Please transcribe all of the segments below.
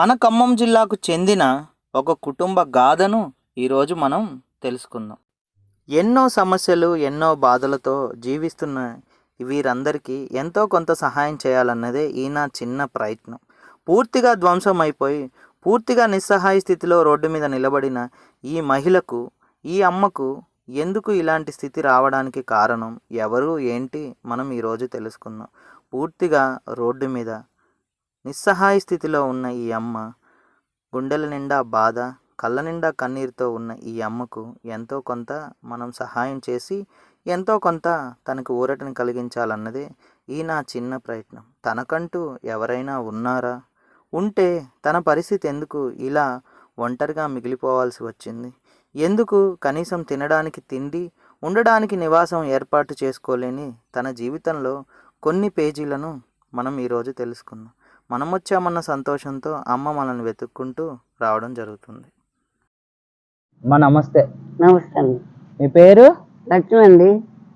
మన ఖమ్మం జిల్లాకు చెందిన ఒక కుటుంబ గాథను ఈరోజు మనం తెలుసుకుందాం. ఎన్నో సమస్యలు ఎన్నో బాధలతో జీవిస్తున్న వీరందరికీ ఎంతో కొంత సహాయం చేయాలన్నదే ఈ నా చిన్న ప్రయత్నం. పూర్తిగా ధ్వంసం అయిపోయి పూర్తిగా నిస్సహాయ స్థితిలో రోడ్డు మీద నిలబడిన ఈ మహిళకు ఈ అమ్మకు ఎందుకు ఇలాంటి స్థితి రావడానికి కారణం ఎవరు ఏంటి మనం ఈరోజు తెలుసుకుందాం. పూర్తిగా రోడ్డు మీద నిస్సహాయ స్థితిలో ఉన్న ఈ అమ్మ గుండెల నిండా బాధ కళ్ళ నిండా కన్నీరుతో ఉన్న ఈ అమ్మకు ఎంతో కొంత మనం సహాయం చేసి ఎంతో కొంత తనకు ఊరటను కలిగించాలన్నదే ఈ నా చిన్న ప్రయత్నం. తనకంటూ ఎవరైనా ఉన్నారా? ఉంటే తన పరిస్థితి ఎందుకు ఇలా ఒంటరిగా మిగిలిపోవాల్సి వచ్చింది? ఎందుకు కనీసం తినడానికి తిండి ఉండడానికి నివాసం ఏర్పాటు చేసుకోలేని తన జీవితంలో కొన్ని పేజీలను మనం ఈరోజు తెలుసుకుందాం. మనం వచ్చామన్న సంతోషంతో అమ్మ మనల్ని వెతుక్కుంటూ రావడం జరుగుతుంది. మా నమస్తే. నమస్తే అండి మీ పేరు? లక్ష్మి అండి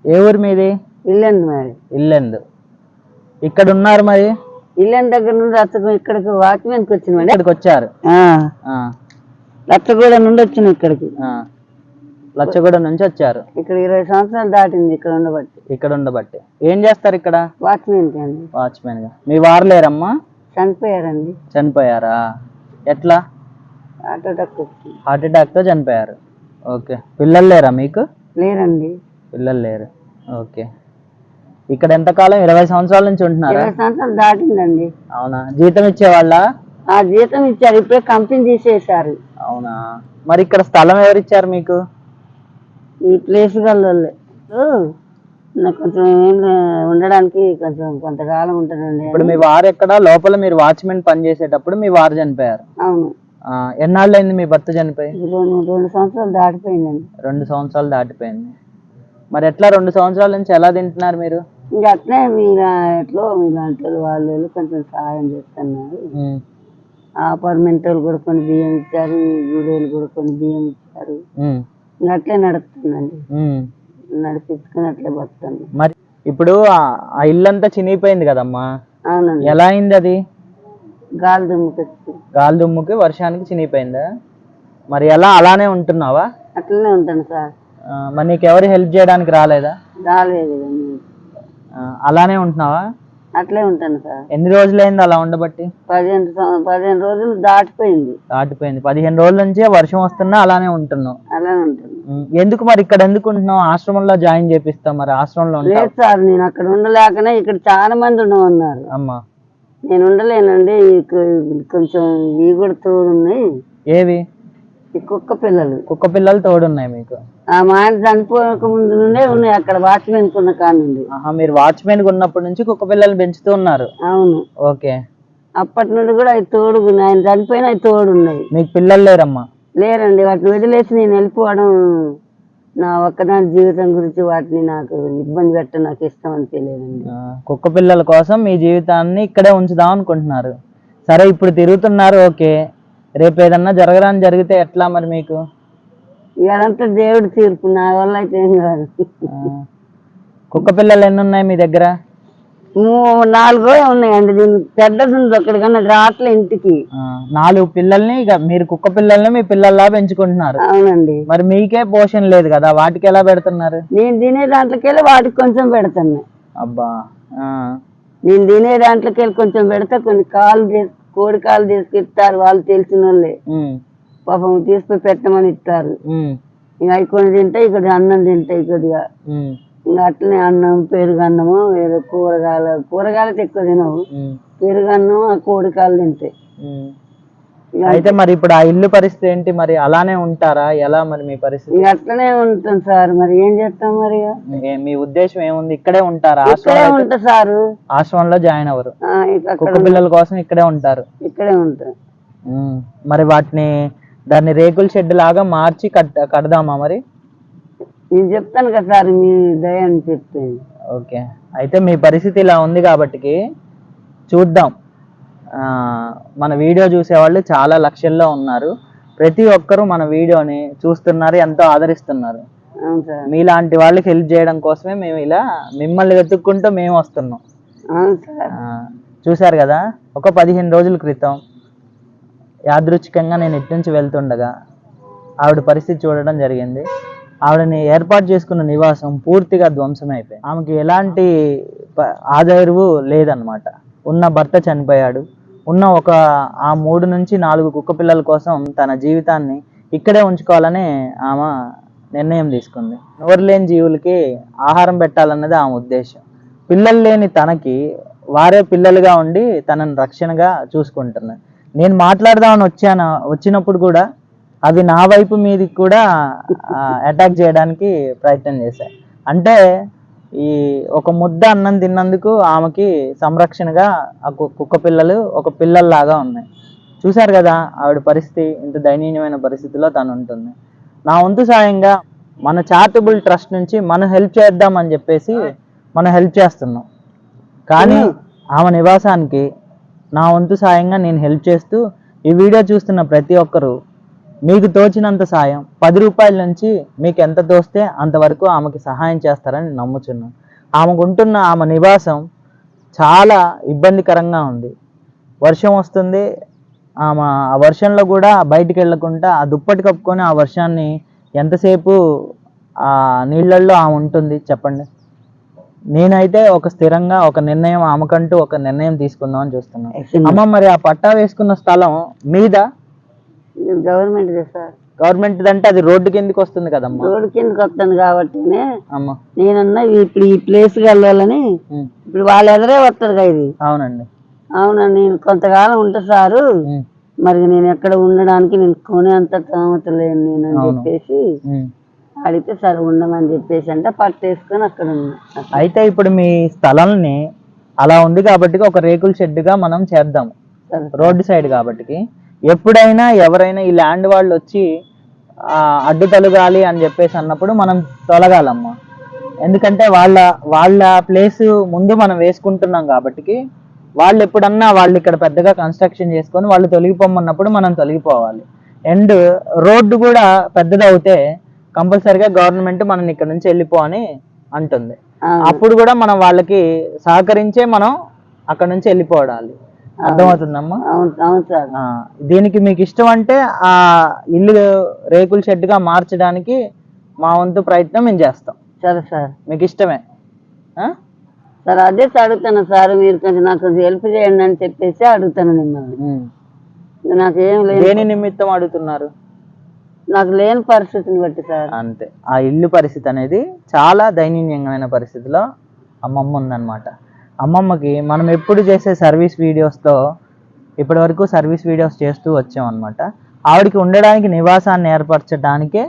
ఏ ఊరు మీది? ఇల్లండి మరి. ఇల్లెందు. ఇక్కడ ఉన్నారు మరి? ఇల్లండి దగ్గర నుండి అత్తకు ఇక్కడికి వాచ్మెన్కి వచ్చినామండి ఇక్కడికి వచ్చారు ఆ, లచ్చగూడ నుండి వచ్చిన ఇక్కడికి. ఆ. లచ్చగూడ నుంచి వచ్చారు. ఇక్కడ ఇరవై సంవత్సరాలు దాటింది ఇక్కడ ఉండబట్టి. ఇక్కడ ఉండబట్టి. ఏం చేస్తారు ఇక్కడ? వాచ్మెన్కి అండి. వాచ్మెన్గా మీ వారు లేరమ్మా? చనిపోయారండి. చనిపోయారా? ఎట్లా? వచ్చింది హార్ట్ అటాక్తో చనిపోయారు. ఓకే. పిల్లలు లేరా మీకు? లేరండి. పిల్లలు లేరు. ఓకే. ఇక్కడ ఎంతకాలం ఇరవై సంవత్సరాల నుంచి ఉంటున్నారా? ఇరవై సంవత్సరాలు దాటిందండి. అవునా? జీతం ఇచ్చేవాళ్ళ? ఆ జీతం ఇచ్చారు. ఇప్పుడే కంపెనీ తీసేశారు. అవునా? మరి ఇక్కడ స్థలం ఎవరిచ్చారు మీకు? ఈ ప్లేస్ గల్లోళ్ళే నాకు కొంచెం ఏం ఉండడానికి కొంచెం కొంతకాలం ఉంటుందండి. ఇప్పుడు మీ వారు ఎక్కడ? లోపల మీరు వాచ్మెన్ పని చేసేటప్పుడు మీ వారు చనిపోయారు. అవును. ఆ, ఎన్నాళ్ళైంది మీ భర్త చనిపోయి? రెండు రెండు సంవత్సరాలు దాటిపోయిందండి. రెండు సంవత్సరాలు దాటిపోయింది. మరి ఎట్లా రెండు సంవత్సరాల నుంచి ఎలా తింటున్నారు మీరు? ఇంకా అట్లే మీరు ఎట్లో మీలాంటి వాళ్ళు వాళ్ళు వీళ్ళు కొంచెం సహాయం చేస్తున్నారు. ఉమ్, అపార్ట్మెంట్ వాళ్ళు కూడా కొన్ని బియ్యం ఇచ్చారు ఈ గుడేలు కూడా కొన్ని బియ్యం ఇచ్చారు. ఉమ్, ఇంకా అట్లే నడుస్తుందండి ఉమ్. నడిపించుకుని అట్లే బతుంది మరి ఇప్పుడు ఆ- ఇల్లంతా చినిగిపోయింది కదమ్మా. అవునండి. ఎలా అయింది అది గాలి దుమ్ముకొచ్చి గాలి దుమ్ముకి వర్షానికి చినిగిపోయిందా? మరి ఎలా అలానే ఉంటున్నావా? అట్లనే ఉంటాను సార్. ఆ, మరి నీకు ఎవరు హెల్ప్ చేయడానికి రాలేదా? రాలేదు. ఆ, అలానే ఉంటున్నావా? అట్లే ఉంటాను సార్. ఎన్ని రోజులైంది అలా ఉండబట్టి? పదిహేను సం- పదిహేను రోజులు దాటిపోయింది. దాటిపోయింది. పదిహేను రోజుల నుంచి వర్షం వస్తున్నా అలానే ఉంటున్నావు. అలానే ఉంటాను ఎందుకు మరి ఇక్కడ ఎందుకు ఉంటున్నావు ఆశ్రమంలో జాయిన్ చేపిస్తాం మరి ఆశ్రమంలో లేదు సార్ నేను అక్కడ ఉండలేకనే ఇక్కడ చాలా మంది ఉండమన్నారు అమ్మా. నేను ఉండలేనండి కొంచెం ఇవి కూడా తోడున్నాయి. ఏవి? కుక్క పిల్లలు. కుక్క పిల్లలు తోడున్నాయి మీకు. ఆ మా ఆయన చనిపోక ముందు నుండే ఉన్నాయి అక్కడ వాచ్మెన్ కున్న కానుండి మీరు వాచ్మెన్ ఉన్నప్పటి నుంచి కుక్క పిల్లలు పెంచుతూ ఉన్నారు. అవును. ఓకే. అప్పటి నుండి కూడా అవి తోడుగున్నాయి ఆయన చనిపోయిన అవి తోడున్నాయి. మీకు పిల్లలు లేరమ్మా. లేరండి వాటిని వదిలేసి నేను వెళ్ళిపోవడం నా ఒక్కదాని జీవితం గురించి వాటిని నాకు ఇబ్బంది పెట్ట నాకు ఇష్టం అని తెలియదండి. ఆ, కుక్క పిల్లల కోసం మీ జీవితాన్ని ఇక్కడే ఉంచుదాం అనుకుంటున్నారు. సరే ఇప్పుడు తిరుగుతున్నారు ఓకే. రేపు ఏదన్నా జరగరాని జరిగితే ఎట్లా మరి మీకు? ఇదంతా దేవుడి తీర్పు నా వల్ల అయితే ఏం కాదు. కుక్క పిల్లలు ఎన్ని ఉన్నాయి మీ దగ్గర? నాలుగో ఉన్నాయండి. దీనికి పెద్దది ఉంది ఒకటి కన్నా రాట్లే ఇంటికి. నాలుగు పిల్లల్ని ఇక మీరు కుక్క పిల్లల్ని మీ పిల్లల్లా పెంచుకుంటున్నారు. అవునండి. మరి మీకే పోషణ లేదు కదా వాటికి ఎలా పెడుతున్నారు? నేను తినే దాంట్లోకెళ్ళి వాటికి కొంచెం పెడతాను. అబ్బా నేను తినే దాంట్లోకెళ్ళి కొంచెం పెడతా కొన్ని తీసు కోడి కాళ్ళు తీసుకెళ్తారు వాళ్ళు తెలిసిన వాళ్ళే పాపం తీసుకుని పెట్టమని ఇస్తారు. ఇంకా అవి కొన్ని తింటాయి ఇక్కడ అన్నం తింటాయి కొద్దిగా ఉమ్, ఇంకా అట్లనే అన్నం పెరుగు అన్నము వేరే కూరగాయలు కూరగాయలు ఎక్కువ తినవు ఉమ్, పెరుగు అన్నం ఆ కోడి కాళ్ళు తింటాయి అయితే మరి ఇప్పుడు ఆ ఇల్లు పరిస్థితి ఏంటి? మరి అలానే ఉంటారా? ఎలా మరి మీ పరిస్థితి? అట్లనే ఉంటాం సార్. మరి ఏం చేస్తాం మరి మీ ఉద్దేశం ఏముంది? ఇక్కడే ఉంటారా? ఉంటా సారు. ఆశ్రమంలో జాయిన్ అవ్వరు. కుక్క పిల్లల కోసం ఇక్కడే ఉంటారు. ఇక్కడే ఉంటా. ఉమ్, మరి వాటిని దాన్ని రేకుల షెడ్ లాగా మార్చి కట్ కడదామా మరి? నేను చెప్తాను కదా సార్ మీ దయ అని చెప్తే. ఓకే. అయితే మీ పరిస్థితి ఇలా ఉంది కాబట్టికి చూద్దాం. మన వీడియో చూసేవాళ్ళు చాలా లక్షల్లో ఉన్నారు. ప్రతి ఒక్కరూ మన వీడియోని చూస్తున్నారు ఎంతో ఆదరిస్తున్నారు. మీలాంటి వాళ్ళకి హెల్ప్ చేయడం కోసమే మేము ఇలా మిమ్మల్ని వెతుక్కుంటూ మేము వస్తున్నాం. చూశారు కదా? ఒక పదిహేను రోజుల క్రితం యాదృచ్ఛికంగా నేను ఇటు నుంచి వెళ్తుండగా ఆవిడ పరిస్థితి చూడడం జరిగింది. ఆవిడని ఏర్పాటు చేసుకున్న నివాసం పూర్తిగా ధ్వంసం ఆమెకి ఎలాంటి ప- ఆదరువు లేదనమాట ఉన్న భర్త చనిపోయాడు. ఉన్న ఒక ఆ మూడు నుంచి నాలుగు కుక్క పిల్లల కోసం తన జీవితాన్ని ఇక్కడే ఉంచుకోవాలని ఆమె నిర్ణయం తీసుకుంది. నోరు లేని జీవులకి ఆహారం పెట్టాలన్నది ఆమె ఉద్దేశం. పిల్లలు లేని తనకి వారే పిల్లలుగా ఉండి తనని రక్షణగా చూసుకుంటున్నారు. నేను మాట్లాడదామని వచ్చాను వచ్చినప్పుడు కూడా అవి నా వైపు మీది కూడా అటాక్ చేయడానికి ప్రయత్నం చేశాయి అంటే ఈ ఒక ముద్ద అన్నం తిన్నందుకు ఆమెకి సంరక్షణగా ఆ కు- కుక్క పిల్లలు ఒక పిల్లల్లాగా ఉన్నాయి. చూశారు కదా ఆవిడ పరిస్థితి ఇంత దయనీయమైన పరిస్థితిలో తను ఉంటుంది. నా వంతు సాయంగా మన చారిటబుల్ ట్రస్ట్ నుంచి మనం హెల్ప్ చేద్దామని చెప్పేసి మనం హెల్ప్ చేస్తున్నాం. కానీ ఆమె నివాసానికి నా వంతు సాయంగా నేను హెల్ప్ చేస్తూ ఈ వీడియో చూస్తున్న ప్రతి ఒక్కరూ మీకు తోచినంత సాయం. పది రూపాయల నుంచి మీకు ఎంత తోస్తే అంతవరకు ఆమెకి సహాయం చేస్తారని నమ్ముచున్నాను ఆమెకు ఉంటున్న ఆమె నివాసం చాలా ఇబ్బందికరంగా ఉంది. వర్షం వస్తుంది. ఆమె ఆ వర్షంలో కూడా బయటికి వెళ్ళకుండా ఆ దుప్పటి కప్పుకొని ఆ వర్షాన్ని ఎంతసేపు ఆ నీళ్ళల్లో ఆమె ఉంటుంది చెప్పండి. నేనైతే ఒక స్థిరంగా ఒక నిర్ణయం ఆమెకంటూ ఒక నిర్ణయం తీసుకుందామని చూస్తున్నాను. అమ్మ మరి ఆ పట్టా వేసుకున్న స్థలం మీద గవర్నమెంట్ సార్. గవర్నమెంట్ అంటే అది రోడ్డు కిందకి వస్తుంది కదమ్మా. రోడ్డు కిందకి వస్తాను కాబట్టినే నేనన్నా ఇప్పుడు ఈ ప్లేస్ వెళ్ళాలని ఇప్పుడు వాళ్ళు ఎదురే వస్తారు కదా ఇది. అవునండి. అవునండి నేను కొంతకాలం ఉంటా సారు. మరి నేను ఎక్కడ ఉండడానికి నేను కొనేంత తామత లేను నేను అని. చెప్పేసి. అడిగితే సరే ఉండమని చెప్పేసి అంటే పట్టేసుకొని అక్కడ ఉన్నా. అయితే ఇప్పుడు మీ స్థలాన్ని అలా ఉంది కాబట్టి ఒక రేకుల షెడ్గా మనం చేద్దాం. రోడ్డు సైడ్ కాబట్టి ఎప్పుడైనా ఎవరైనా ఈ ల్యాండ్ వాళ్ళు వచ్చి అడ్డు తొలగాలి అని చెప్పేసి అన్నప్పుడు మనం తొలగాలమ్మా. ఎందుకంటే వాళ్ళ వాళ్ళ ప్లేస్ ముందు మనం వేసుకుంటున్నాం కాబట్టి వాళ్ళు ఎప్పుడన్నా వాళ్ళు ఇక్కడ పెద్దగా కన్స్ట్రక్షన్ చేసుకొని వాళ్ళు తొలగిపోమన్నప్పుడు మనం తొలగిపోవాలి. అండ్ రోడ్డు కూడా పెద్దది అవుతే కంపల్సరిగా గవర్నమెంట్ మనం ఇక్కడ నుంచి వెళ్ళిపో అని అంటుంది. అప్పుడు కూడా మనం వాళ్ళకి సహకరించే మనం అక్కడ నుంచి వెళ్ళిపోవాలి. అర్థమవుతుందమ్మా? అవును అవును సార్. దీనికి మీకు ఇష్టం అంటే ఆ ఇల్లు రేకుల షెడ్గా మార్చడానికి మా వంతు ప్రయత్నం మేము చేస్తాం. సరే సార్. మీకు ఇష్టమే? సార్ అదే అడుగుతాను సార్ మీరు కొంచెం నాకు కొంచెం హెల్ప్ చేయండి అని చెప్పేసి అడుగుతాను మిమ్మల్ని. నాకు ఏం లేదు దేని నిమిత్తం అడుగుతున్నారు? నాకు లేని పరిస్థితిని బట్టి సార్. అంతే. ఆ ఇల్లు పరిస్థితి అనేది చాలా దయనీయమైన పరిస్థితిలో అమ్మమ్మ ఉందన్నమాట. అమ్మమ్మకి మనం ఎప్పుడు చేసే సర్వీస్ వీడియోస్తో ఇప్పటి వరకు సర్వీస్ వీడియోస్ చేస్తూ వచ్చాం అనమాట ఆవిడకి ఉండడానికి నివాసాన్ని ఏర్పరచడానికే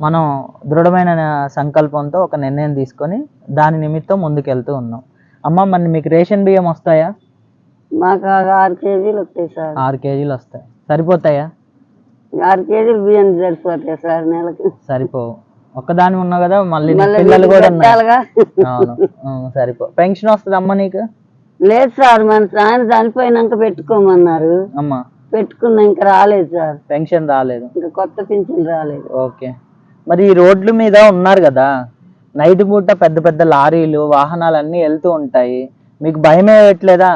మనం దృఢమైన సంకల్పంతో ఒక నిర్ణయం తీసుకొని దాని నిమిత్తం ముందుకెళ్తూ ఉన్నాం. అమ్మ మరి మీకు రేషన్ బియ్యం వస్తాయా? మాకు ఆరు కేజీలు వస్తాయి సార్. ఆరు కేజీలు వస్తాయి. సరిపోతాయా? ఆరు కేజీలు బియ్యం సరిపోతాయి సార్ నెలకి. సరిపోవు. ఒక్కదాని ఉన్నావు కదా మళ్ళీ పిల్లలు కూడా అవును. సరిపో. పెన్షన్ వస్తుంది అమ్మ నీకు? లేదు సార్ మన ఆయన చనిపోయినాక పెట్టుకోమన్నారు. అమ్మ. పెట్టుకున్నా ఇంకా రాలేదు సార్. పెన్షన్ రాలేదు. ఇంకా కొత్త పింఛన్ రాలేదు. ఓకే. మరి ఈ రోడ్ల మీద ఉన్నారు కదా నైట్ పూట పెద్ద పెద్ద లారీలు వాహనాలు అన్నీ వెళ్తూ ఉంటాయి. మీకు భయమే వేయట్లేదా?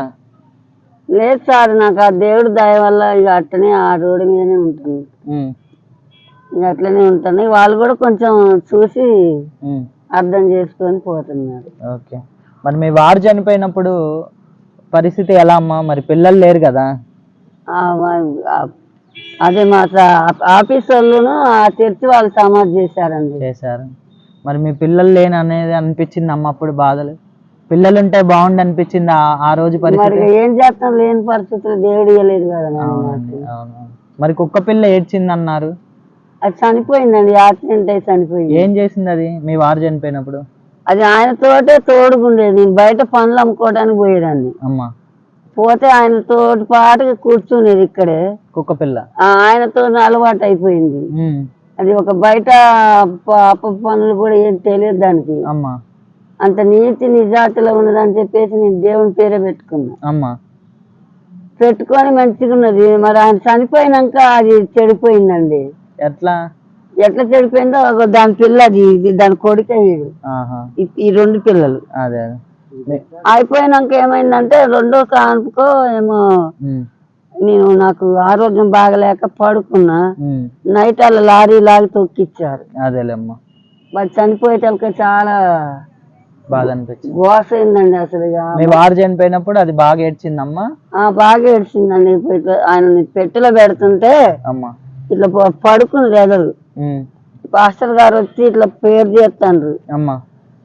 లేదు సార్ నాకు ఆ దేవుడి దయ వల్ల ఇక అట్టనే ఆ రోడ్డు మీదనే ఇక అట్లనే ఉంటాను వాళ్ళు కూడా కొంచెం చూసి అర్థం చేసుకొని పోతున్నారు. ఓకే. మరి మీ వారు చనిపోయినప్పుడు పరిస్థితి ఎలా అమ్మా? మరి పిల్లలు లేరు కదా? అదే మా ఆఫీస్ వాళ్ళును ఆ చర్చి వాళ్ళు సమాధి చేశారండి. చేశారు. మరి మీ పిల్లలు లేని అనేది అనిపించింది అమ్మ అప్పుడు బాధలు? పిల్లలు ఉంటే బాగుండి అనిపించింది ఆ- రోజు పరిస్థితి? ఏం చేస్తాం? లేని పరిస్థితులు దేవుడు ఇవ్వలేదు కదా మరి కుక్క పిల్ల ఏడ్చింది అన్నారు అది చనిపోయిందండి యాక్సిడెంట్ అయి చనిపోయింది. ఏం చేసింది అది? మీ వారు చనిపోయినప్పుడు? అది ఆయనతోటే తోడుగుండేది. నేను బయట పనులు అమ్ముకోవడానికి పోయేదాన్ని. అమ్మ. పోతే ఆయన తోటి పాటుగా కూర్చునేది ఇక్కడే. కుక్క పిల్ల. ఆ ఆయనతో అలవాటు అయిపోయింది ఉమ్, అది ఒక బయట పాప పనులు కూడా ఏం తెలియదు దానికి. అమ్మ. అంత నీతి నిజాతిలో ఉన్నదని చెప్పేసి నేను దేవుని పేరే పెట్టుకున్నా. అమ్మ. పెట్టుకొని మంచిగా ఉన్నది మరి ఆయన చనిపోయినాక అది చెడిపోయిందండి. ఎట్లా? ఎట్లా చెడిపోయిందో దాని పిల్ల అది దాని కొడుకు ఆహా. ఈ- రెండు పిల్లలు. అదే అయిపోయినాక ఏమైందంటే రెండో కాన్పుకో ఏమో నేను నాకు ఆరోగ్యం బాగలేక పడుకున్నా. నైట్ అలా లారీ లాగి తొక్కిచ్చారు. అదేలేమ్మా. మరి చనిపోయేటప్పుడు చాలా బాధ అనిపించింది. గోస అయిందండి అసలు. మీ వారు చనిపోయినప్పుడు అది బాగా ఏడ్చిందమ్మా? బాగా ఏడ్చిందండి. ఆయన పెట్టెలో పెడుతుంటే అమ్మా. ఇట్లా ప- పడుకుంది ఎదరు ఉమ్, పాస్టర్ గారు వచ్చి ఇట్లా పేరు చేస్తాండ్రు. అమ్మా.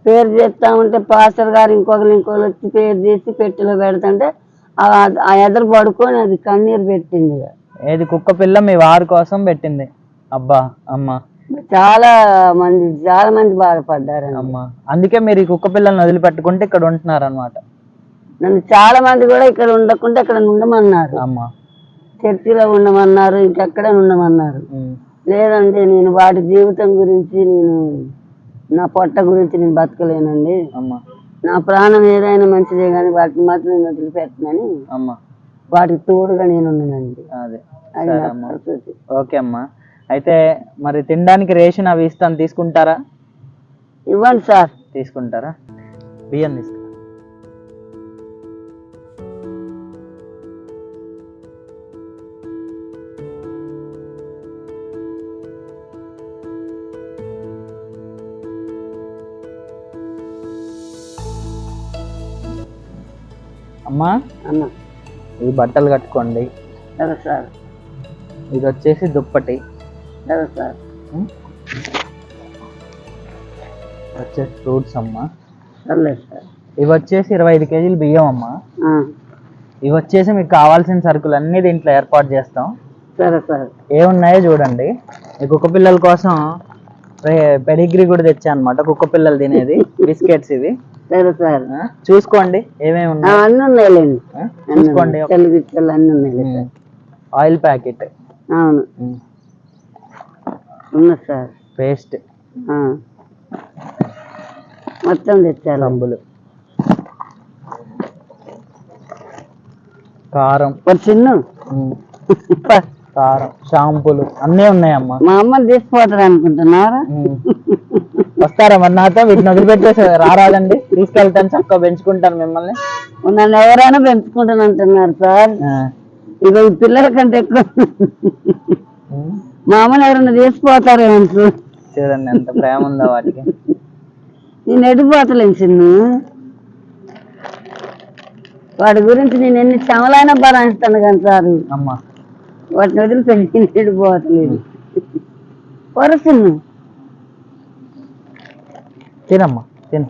పేరు చేస్తా ఉంటే పాస్టర్ గారు ఇంకొకరు ఇంకొకరు వచ్చి పేరు చేసి పెట్టెలో పెడుతుంటే ఆ- ఎదరు పడుకొని అది కన్నీరు పెట్టింది. ఏది కుక్క పిల్ల మీ వారి కోసం పెట్టింది. అబ్బా అమ్మా. చాలా మంది చాలా మంది బాధపడ్డారండి. అమ్మా. అందుకే మీరు ఈ కుక్క పిల్లల్ని వదిలిపెట్టుకుంటే ఇక్కడ ఉంటున్నారు అనమాట నన్ను చాలా మంది కూడా ఇక్కడ ఉండకుండా ఇక్కడ ఉండమన్నారు. అమ్మా. చర్చిలో ఉండమన్నారు ఇంకెక్కడ ఉండమన్నారు. లేదండి నేను వాటి జీవితం గురించి నేను నా పొట్ట గురించి నేను బతకలేనండి. నా ప్రాణం ఏదైనా మంచిదే కానీ వాటిని మాత్రం నేను వదిలిపెట్టనని వాటికి తోడుగా నేను ఓకే అమ్మా. అయితే మరి తినడానికి రేషన్ అవి ఇస్తాను తీసుకుంటారా? ఇవ్వండి సార్. తీసుకుంటారా? బియ్యం తీసుకుంటా అమ్మా. అన్న. ఈ బట్టలు కట్టుకోండి. సరే సార్. ఇది వచ్చేసి దుప్పటి. సరే? వచ్చేసి ఫ్రూట్స్ అమ్మా. సార్. ఇవి వచ్చేసి ఇరవై ఐదు కేజీలు బియ్యం అమ్మా. ఇవి వచ్చేసి మీకు కావాల్సిన సరుకులు అన్నీ దీంట్లో ఏర్పాటు చేస్తాం. సరే సార్. ఏమున్నాయో చూడండి. ఈ కుక్క పిల్లల కోసం పెడిగ్రీ కూడా తెచ్చా అనమాట కుక్క పిల్లలు తినేది. బిస్కెట్స్ ఇవి. సరే సార్. చూసుకోండి ఏమేమి ఉన్నాయి? అన్నీ ఉన్నాయిలేండి. చూసుకోండి తెల్ల గిట్టలు అన్నీ ఉన్నాయిలే సార్. Oil packet. అవును. ఉన్నా సార్. పేస్ట్. ఆ. మొత్తం తెచ్చారు. సబ్బులు కారం. ఒక చిన్న? కారం షాంపూలు అన్నీ ఉన్నాయమ్మా. మా అమ్మని తీసుకుపోతారు అనుకుంటున్నారా. వస్తారా మరి నాతో? వీటిని వదిలిపెట్టేసి రారాదండి. తీసుకెళ్తాను చక్కగా పెంచుకుంటాను మిమ్మల్ని. నన్ను ఎవరైనా పెంచుకుంటాను అంటున్నారు సార్. ఇక పిల్లల కంటే ఎక్కువ. మా అమ్మని ఎవరైనా తీసుకుపోతారేమో చూడండి ఎంత ప్రేమ ఉందో వాటికి. నేను ఎడిపోతలేను చిన్ను. వాడి గురించి నేను ఎన్ని శ్రమలైనా భరాయిస్తాను కానీ సార్. అమ్మా. వాటిని నేను ఎడిపోతలేదు పొర చిన్ను తినమ్మా తిను.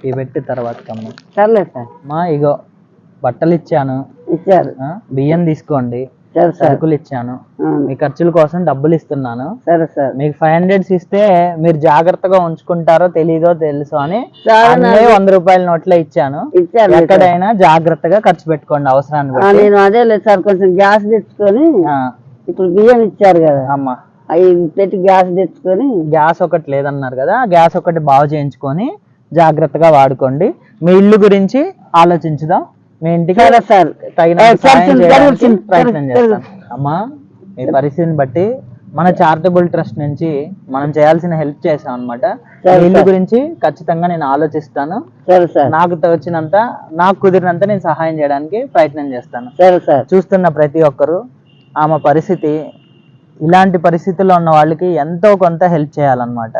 ఇవి పెట్టి తర్వాత అమ్మా సర్లేదు సార్. అమ్మా ఇగో బట్టలు ఇచ్చాను ఇచ్చారు బియ్యం తీసుకోండి. సరే సార్. సరుకులు ఇచ్చాను. మీ ఖర్చుల కోసం డబ్బులు ఇస్తున్నాను. సరే సార్. మీకు ఫైవ్ హండ్రెడ్స్ ఇస్తే మీరు జాగ్రత్తగా ఉంచుకుంటారో తెలీదో తెలుసు అని వంద రూపాయల నోట్లే ఇచ్చాను. ఎక్కడైనా జాగ్రత్తగా ఖర్చు పెట్టుకోండి అవసరాన్ని నేను అదే లేదు సార్ కొంచెం గ్యాస్ తెచ్చుకొని ఇప్పుడు బియ్యం ఇచ్చారు కదా. అమ్మా. అవి పెట్టి గ్యాస్ తెచ్చుకొని గ్యాస్ ఒకటి లేదన్నారు కదా గ్యాస్ ఒకటి బాగు చేయించుకొని జాగ్రత్తగా వాడుకోండి. మీ ఇల్లు గురించి ఆలోచించుదాం. మీ ఇంటికి సరే తగిన సాయం చేయడానికి ప్రయత్నం అమ్మా మీ పరిస్థితిని బట్టి మన చారిటబుల్ ట్రస్ట్ నుంచి మనం చేయాల్సిన హెల్ప్ చేసాం అనమాట ఇల్లు. గురించి ఖచ్చితంగా నేను ఆలోచిస్తాను. నాకు తోచినంత నాకు కుదిరినంత నేను సహాయం చేయడానికి ప్రయత్నం చేస్తాను. చూస్తున్న ప్రతి ఒక్కరు ఆమె పరిస్థితి ఇలాంటి పరిస్థితుల్లో ఉన్న వాళ్ళకి ఎంతో కొంత హెల్ప్ చేయాలన్నమాట.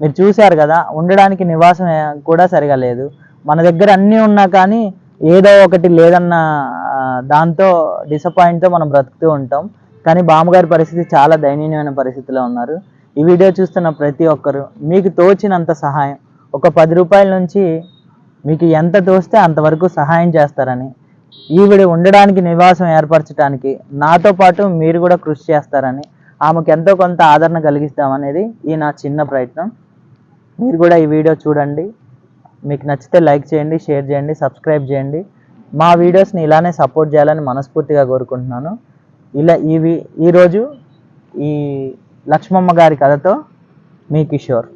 మీరు చూశారు కదా ఉండడానికి నివాసం కూడా సరిగా లేదు. మన దగ్గర అన్నీ ఉన్నా కానీ ఏదో ఒకటి లేదన్న దాంతో డిసప్పాయింట్తో మనం బ్రతుకుతూ ఉంటాం. కానీ బామ్మగారి పరిస్థితి చాలా దయనీయమైన పరిస్థితిలో ఉన్నారు. ఈ వీడియో చూస్తున్న ప్రతి ఒక్కరు మీకు తోచినంత సహాయం. ఒక పది రూపాయల నుంచి మీకు ఎంత తోస్తే అంతవరకు సహాయం చేస్తారని. ఈవిడ ఉండడానికి నివాసం ఏర్పరచడానికి నాతో పాటు మీరు కూడా కృషి చేస్తారని ఆమెకు ఎంతో కొంత ఆదరణ కలిగిస్తామనేది ఈ నా చిన్న ప్రయత్నం. మీరు కూడా ఈ వీడియో చూడండి. మీకు నచ్చితే లైక్ చేయండి షేర్ చేయండి సబ్స్క్రైబ్ చేయండి. మా వీడియోస్ని ఇలానే సపోర్ట్ చేయాలని మనస్ఫూర్తిగా కోరుకుంటున్నాను. ఇలా ఇవి ఈరోజు ఈ లక్ష్మమ్మ గారి కథతో మీ కిషోర్.